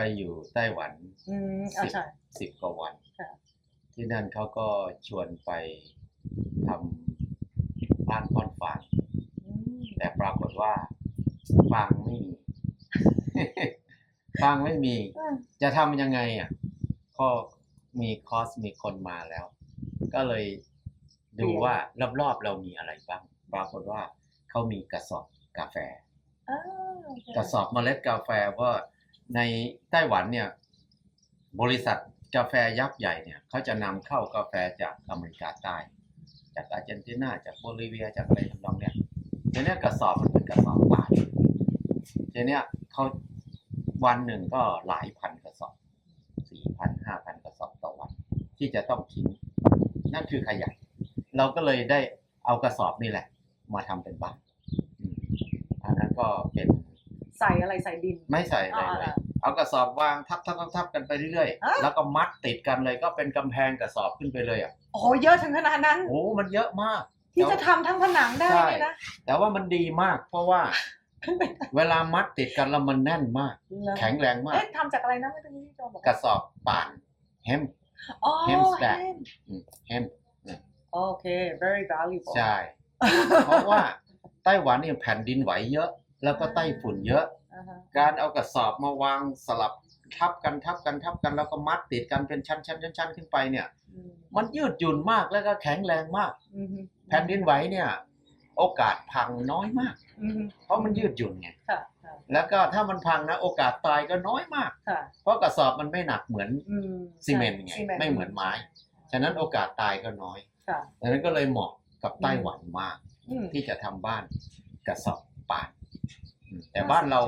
ไปอยู่ไต้หวันอืมอ่าใช่ สิบกว่าวัน ค่ะ ที่นั่นเขาก็ชวนไปทำบ้านก้อนฟางอืมแต่ปรากฏว่าฟางไม่มี ฟางไม่มี อ่าจะทำยังไงอะก็มีคอร์สมีคนมาแล้ว ก็เลยดูว่ารอบๆเรามีอะไรบ้าง ปรากฏว่าเขามีกระสอบกาแฟ อ่าโอเคกระสอบเมล็ดกาแฟว่า ในไต้หวันเนี่ยบริษัทกาแฟยักษ์ใหญ่เนี่ยเขาจะนำเข้ากาแฟจากอเมริกาใต้ จากอาร์เจนตินาจากโบลิเวียจากอะไรทำนองเนี่ยทีเนี้ยกระสอบมันเป็นกระสอบบาททีเนี้ยเขาวันหนึ่งก็หลายพันกระสอบสี่พันห้าพันกระสอบต่อวัน ที่จะต้องทิ้งนั่นคือขยะเราก็เลยได้เอากระสอบนี่แหละ มาทำเป็นบ้านอันนั้นก็เป็น ใส่อะไรใส่ดิน ไม่ใส่อะไรเลยอ่าเอากระสอบวางทับทับทับทับกันไปเรื่อยฮะ ๆ แล้วก็มัดติดกันเลยก็เป็นกำแพงกระสอบขึ้นไปเลยอะ โอ้โหเยอะถึงขนาดนั้น โอ้ มันเยอะมาก ที่จะทำทั้งผนังได้ใช่เนี่ยนะแต่ว่ามันดีมาก เพราะว่าเวลามัดติดกันแล้วมันแน่นมากแข็งแรงมาก เอ๊ะทำจากอะไรนะไม่ต้องที่โจบอกกระสอบป่านเฮม อ๋อ Hemstack เฮมเฮมโอเค very valuable ใช่ เพราะว่าไต้หวันเนี่ยแผ่นดินไหวเยอะ แล้วก็ไต้ฝุ่นเยอะ อ่าฮะการเอากระสอบมาวางสลับทับกันทับกันทับกันแล้วก็มัดติดกันเป็นชั้นชั้นชั้นชั้นขึ้นไปเนี่ย อืมมันยืดหยุ่นมากแล้วก็แข็งแรงมาก อืมแผ่นดินไหวเนี่ย โอกาสพังน้อยมาก อืมเพราะมันยืดหยุ่นไงค่ะค่ะแล้วก็ถ้ามันพังนะ โอกาสตายก็น้อยมาก ค่ะเพราะกระสอบมันไม่หนักเหมือน อืมซีเมนต์ไงซีไม่เหมือนไม้ ฉะนั้นโอกาสตายก็น้อยค่ะดังนั้นก็เลยเหมาะกับไต้หวันมาก อืมที่จะทำบ้านกระสอบป่านอืม แต่บ้านเรา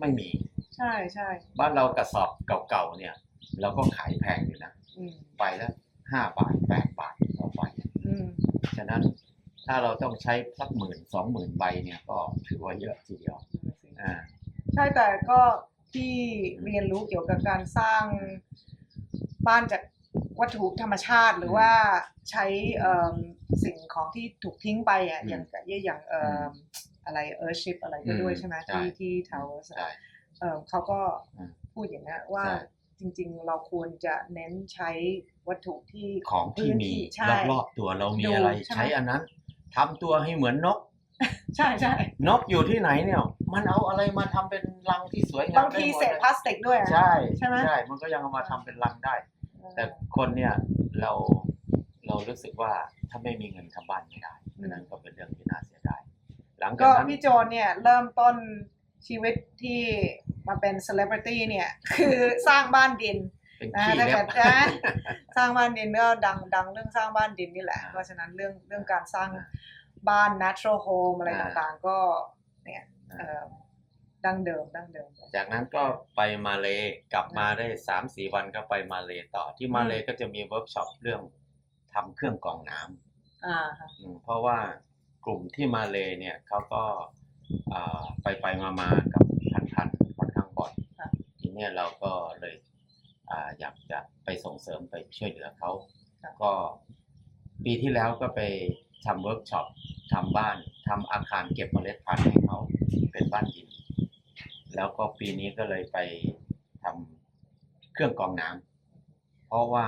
ไม่มี ใช่ใช่บ้านเรากระสอบเก่าๆเนี่ยเราก็ขายแพงอยู่นะอืมใบละห้าบาทแปดบาทต่อใบอืมฉะนั้นถ้าเราต้องใช้สักหมื่นสองหมื่นใบเนี่ยก็ถือว่าเยอะทีเดียวอ่าใช่แต่ก็ที่เรียนรู้เกี่ยวกับการสร้างบ้านจากวัตถุธรรมชาติหรือว่าใช้เอิ่มสิ่งของที่ถูกทิ้งไปอะอืมอย่างอย่างเอิ่มอะไรเออร์ชิปอะไรก็ด้วยอืมใช่ไหมใช่ที่ที่ทาวเวอร์ใช่เอ่อเขาก็อืมพูดอย่างนี้นว่าใช่จริงๆ เราควรจะเน้นใช้วัตถุที่ของที่พื้นมีใช่รอบๆตัวเรามีดูอะไรใช่ไหมใช้อันนั้นทำตัวให้เหมือนนก ใช่ใช่นกอยู่ที่ไหนเนี่ย มันเอาอะไรมาทำเป็นรังที่สวยงามบางทีได้หมดเศษลยพลาสติกด้วยอะใช่ใช่ไหมใช่มันก็ยังเอามาทำเป็นรังได้ แต่คนเนี่ยเราเรารู้สึกว่าถ้าไม่มีเงินทำบ้านไม่ได้ดังนั้นก็เป็นเรื่องที่น่าเสียดาย หลังจาก็กนั้นพี่โจนเนี่ยเริ่มต้นชีวิตที่มาเป็นเซเลบริตี้เนี่ย คือสร้างบ้านดินเป็นนะขี้ถ้าเล็เกิบ ดนะสร้างบ้านดินก็ดังดังเรื่องสร้างบ้านดินนี่แหละ อ่า เพราะฉะนั้นเรื่องเรื่องการสร้างอ่าบ้าน natural home อะไรอ่าต่างๆ ก็เนี่ยเอ่อดั้งเดิมดั้งเดิม จากนั้นก็ไปมาเลกลับมาได้สามสี่วันก็ไปมาเลต่อที่มาเลก็จะมีเวิร์กช็อปเรื่องทำเครื่องกรองน้ำอ่าค่ะอืมเพราะว่า กลุ่มที่มาเลเนี่ยเขาก็อ่าไปไปมามากับพันพันๆค่อนข้างบ่อยค่ะทีเนี้ยเราก็เลยอ่าอยากจะไปส่งเสริมไปช่วยเหลือเขาค่ะก็ปีที่แล้วก็ไปทำเวิร์กช็อปทำบ้านทำอาคารเก็บเมล็ดพันธุ์ให้เขาเป็นบ้านดิน แล้วก็ปีนี้ก็เลยไปทำเครื่องกรองน้ำเพราะว่า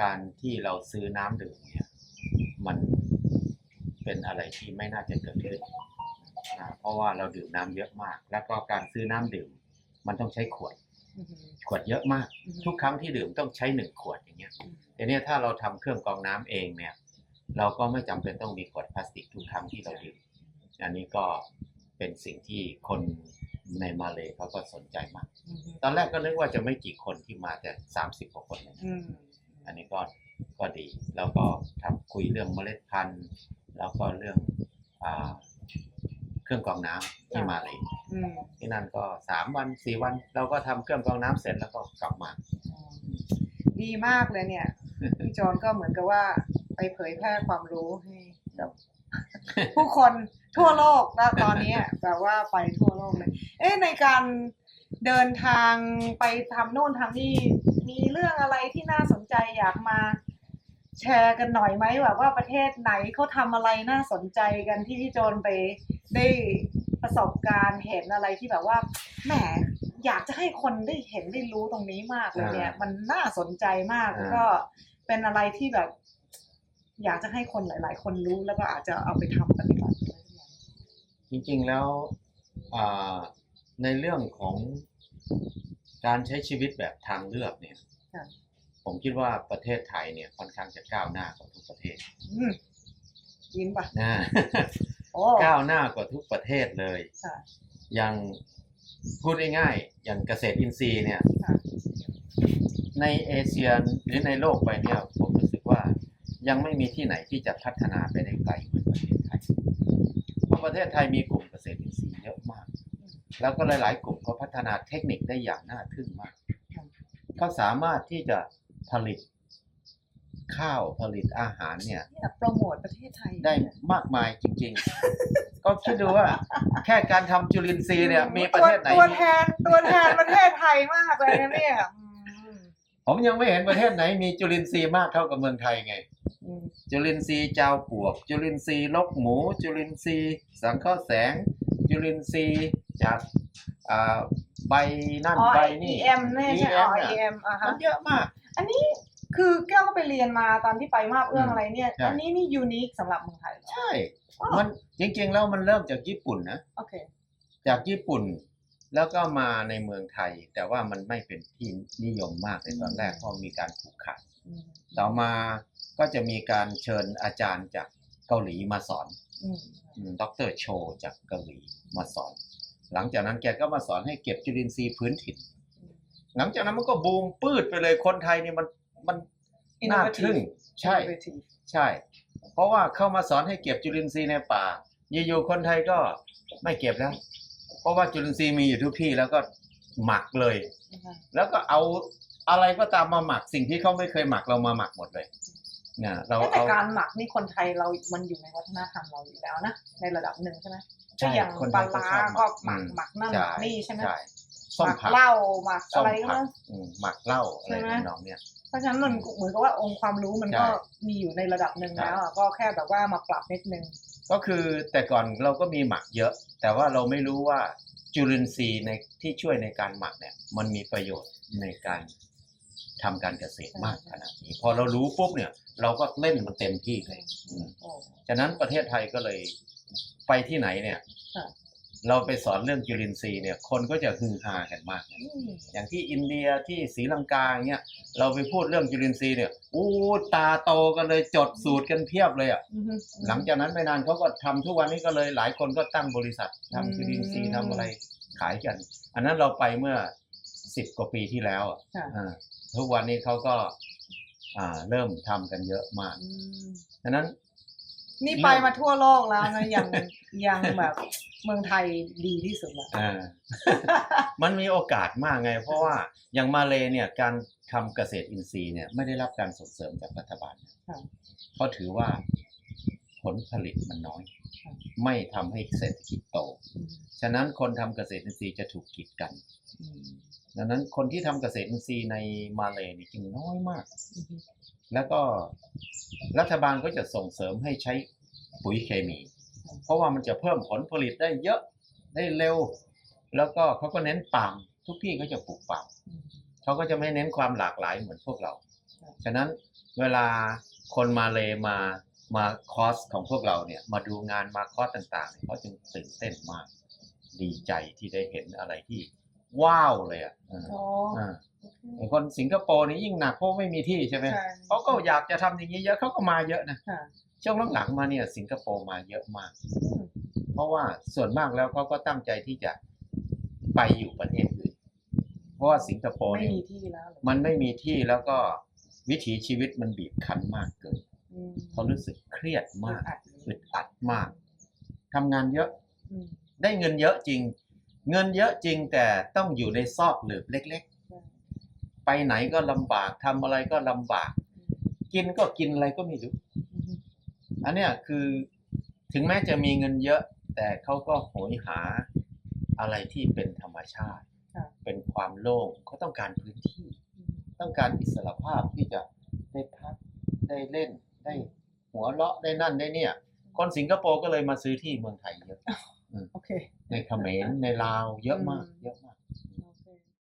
การที่เราซื้อน้ำดื่มเนี่ยมัน เป็นอะไรที่ไม่น่าจะเกิดขึ้นอ่าเพราะว่าเราดื่มน้ำเยอะมาก แล้วก็การซื้อน้ำดื่ม มันต้องใช้ขวดอือหือขวดเยอะมากอือหือทุกครั้งที่ดื่มต้องใช้หนึ่งขวดอย่างเงี้ยอืมทีเนี้ยถ้าเราทำเครื่องกรองน้ำเองเนี่ย เราก็ไม่จำเป็นต้องมีขวดพลาสติกทุกครั้งที่เราดื่ม อันนี้ก็เป็นสิ่งที่คนในมาเลยเขาก็สนใจมากอือหือตอนแรกก็นึกว่าจะไม่กี่คนที่มาแต่สามสิบกว่าคนเองอืมอันนี้ก็ก็ดี แล้วก็ทำคุยเรื่องเมล็ดพันธุ์ แล้วก็เรื่องอ่าเครื่องกรองน้ำที่มาเลยอืมที่นั่นก็สามวันสี่วัน เราก็ทำเครื่องกรองน้ำเสร็จแล้วก็กลับมา ดีมากเลยเนี่ยพี่จอนก็เหมือนกับว่า ไปเผยแพร่ความรู้ให้กับผู้คนทั่วโลกนะตอนนี้แบบว่าไปทั่วโลกเลย เอ๊ะในการเดินทางไปทำโน่นทำนี่มีเรื่องอะไรที่น่าสนใจอยากมา แชร์กันหน่อยไหมแบบว่าประเทศไหนเขาทำอะไรน่าสนใจกันที่พี่โจนไปได้ประสบการณ์เห็นอะไรที่แบบว่าแหมอยากจะให้คนได้เห็นได้รู้ตรงนี้มากเลยเนี่ยอ่ามัมันน่าสนใจมากอ่าแล้วก็เป็นอะไรที่แบบ อยากจะให้คนหลาย ๆ คนรู้แล้วก็อาจจะเอาไปทำปฏิบัติอะไรอย่างเงี้ยจริงๆแล้วอ่าในเรื่องของการใช้ชีวิตแบบทางเลือกเนี่ยค่ะ ผมคิดว่าประเทศไทยเนี่ยค่อนข้างจะก้าวหน้ากว่าทุกประเทศอืมยินปะนะ โอ้ก้าวหน้ากว่าทุกประเทศเลย ค่ะ อย่างพูดง่ายๆ อย่างเกษตรอินทรีย์เนี่ย ค่ะ ในเอเชียหรือในโลกไปเนี่ยผมรู้สึกว่ายังไม่มีที่ไหนที่จะพัฒนาไปได้ไกลเหมือนประเทศไทย เพราะประเทศไทยมีกลุ่มเกษตรอินทรีย์เยอะมาก แล้วก็หลาย ๆ กลุ่มก็พัฒนาเทคนิคได้อย่างน่าทึ่งมาก เขาสามารถที่จะ ผลิตข้าวผลิตอาหารเนี่ย เนี่ยโปรโมทประเทศไทยได้มากมายจริง ๆ ก็คิดดูว่า แค่การทำจุลินทรีย์เนี่ย มีประเทศไหน ตัวแทนตัวแทนประเทศไทยมากเลยนะเนี่ยอืมผมยังไม่เห็นประเทศไหนมีจุลินทรีย์มากเท่ากับเมืองไทยไง อืมจุลินทรีย์เจ้าปวก จุลินทรีย์ลกหมู จุลินทรีย์สังเคราะห์แสง จุลินทรีย์จากอ่าใบนั่นอ๋อ ใบนี่ EM เนี่ยใช่อ๋อเนี่ย EM อะฮะมันเยอะมาก อันนี้คือแก้วก็ไปเรียนมาตอนที่ไปมาบเอื้องอืมอะไรเนี่ย ใช่ อันนี้นี่ยูนิคสำหรับเมืองไทยเหรอใช่ อ๋อมันจริงๆแล้วมันเริ่มจากญี่ปุ่นนะ โอเค จากญี่ปุ่นแล้วก็มาในเมืองไทย แต่ว่ามันไม่เป็นที่นิยมมากในตอนแรกเพราะมีการผูกขาด อืมต่อมาก็จะมีการเชิญอาจารย์จากเกาหลีมาสอนอืมดรโชจากเกาหลีมาสอน หลังจากนั้นแกก็มาสอนให้เก็บจุลินทรีย์พื้นถิ่น หลังจากนั้นมันก็บูมปืดไปเลยคนไทยนี่มันมันน่าทึ่งใช่ Innovative ใช่ เพราะว่าเข้ามาสอนให้เก็บจุลินทรีย์ในป่าอยู่ๆคนไทยก็ไม่เก็บแล้ว เพราะว่าจุลินทรีย์มีอยู่ทุกที่แล้วก็หมักเลยนะคะแล้วก็เอาอะไรก็ตามมาหมักสิ่งที่เขาไม่เคยหมักเรามาหมักหมดเลยเนี่ยเราแต่เอาการหมักนี่คนไทยเรา มันอยู่ในวัฒนธรรมเราอยู่แล้วนะในระดับหนึ่งใช่ไหมใช่ก็อย่างคนปไทลายก็ร้าชอบก็หมักอืหมักนั่นหใช่มักนี่ใช่ไหม ใช่หส้มมักผักเหล้าหมักส้อะมไรก็ผักนะอืมหมักเหล้าอะไรใช่ไหมน้องเนี่ย เพราะฉะนั้นมันเหมือนกับว่าองค์ความรู้มันก็ใช่ มีอยู่ในระดับหนึ่งใช่แล้วอะก็แค่แบบว่ามาปรับนิดนึง ก็คือแต่ก่อนเราก็มีหมักเยอะ แต่ว่าเราไม่รู้ว่าจุลินทรีย์ในที่ช่วยในการหมักเนี่ย มันมีประโยชน์ในการทำการเกษตรมากขนาดนี้ พอเรารู้ปุ๊บเนี่ย เราก็เล่นมันเต็มที่เลยอืม โอ้ ฉะนั้นประเทศไทยก็เลยไปที่ไหนเนี่ย ค่ะ เราไปสอนเรื่องจุลินทรีย์เนี่ยคนก็จะฮือฮากันมากอืมอย่างที่อินเดียที่ศรีลังกาอย่างเงี้ยเราไปพูดเรื่องจุลินทรีย์เนี่ยอู้ตาโตกันเลยจดสูตรกันเพียบเลยอะอือฮึหลังจากนั้นไม่นานเขาก็ทำทุกวันนี้ก็เลยหลายคนก็ตั้งบริษัททำอืมจุลินทรีย์ทำอะไรขายกัน อันนั้นเราไปเมื่อสิบกว่าปีที่แล้วอะค่ะอ่าทุกวันนี้เขาก็อ่าเริ่มทำกันเยอะมากอืมฉะนั้น นี่ไปมาทั่วโลกแล้วนะยัง ยังแบบเมืองไทยดีที่สุดแล้วอ่า มันมีโอกาสมากไง เพราะว่าอย่างมาเลเนี่ยการทำเกษตรอินทรีย์เนี่ยไม่ได้รับการส่งเสริมจากรัฐบาลค่ะ เพราะถือว่าผลผลิตมันน้อยค่ะไม่ทำให้เศรษฐกิจโต อืมฉะนั้นคนทำเกษตรอินทรีย์จะถูกกีดกัน อืมดังนั้นคนที่ทำเกษตรอินทรีย์ในมาเลนี่จึงน้อยมาก อือฮึแล้วก็รัฐบาลก็จะส่งเสริมให้ใช้ปุ๋ยเคมี เพราะว่ามันจะเพิ่มผลผลิตได้เยอะได้เร็ว แล้วก็เขาก็เน้นปาล์มทุกที่เขาจะปลูกปาล์มอืมเขาก็จะไม่เน้นความหลากหลายเหมือนพวกเราครับฉะนั้นเวลาคนมาเลมามาคอร์สของพวกเราเนี่ยมาดูงานมาคอร์สต่างๆเนี่ยเขาจึงตื่นเต้นมากดีใจที่ได้เห็นอะไรที่ว้าวเลยอะอ่าอ๋ออ่าโอเคไอ้คนสิงคโปร์นี่ยิ่งหนักเพราะไม่มีที่ใช่ไหมใช่เขาก็อยากจะทำอย่างนี้เยอะเขาก็มาเยอะนะค่ะช่วงหลังๆมาเนี่ยสิงคโปร์มาเยอะมากอืมเพราะว่าส่วนมากแล้วเขาก็ตั้งใจที่จะไปอยู่ประเทศอื่น เพราะว่าสิงคโปร์ไม่เนี่ยมีที่แล้วเหรอมันไม่มีที่แล้วก็วิถีชีวิตมันบีบคั้นมากเกินอืมเขารู้สึกเครียดมากอัดอึดอัดมากทำงานเยอะอืมได้เงินเยอะจริง เงินเยอะจริงแต่ต้องอยู่ในซอกหลืบเล็กใช่ๆไปไหนก็ลำบากทำอะไรก็ลำบาก กินก็กินอะไรก็ไม่รู้อืม อันเนี้ยคือถึงแม้จะมีเงินเยอะ แต่เขาก็โหยหาอะไรที่เป็นธรรมชาติค่ะเป็นความโล่งเขาต้องการพื้นที่อืมต้องการอิสรภาพที่จะได้พักได้เล่นได้หัวเราะได้นั่นได้เนี่ย คนสิงคโปร์ก็เลยมาซื้อที่เมืองไทยเยอะโอเคในเขมรในลาวเยอะมากอืมเยอะมาก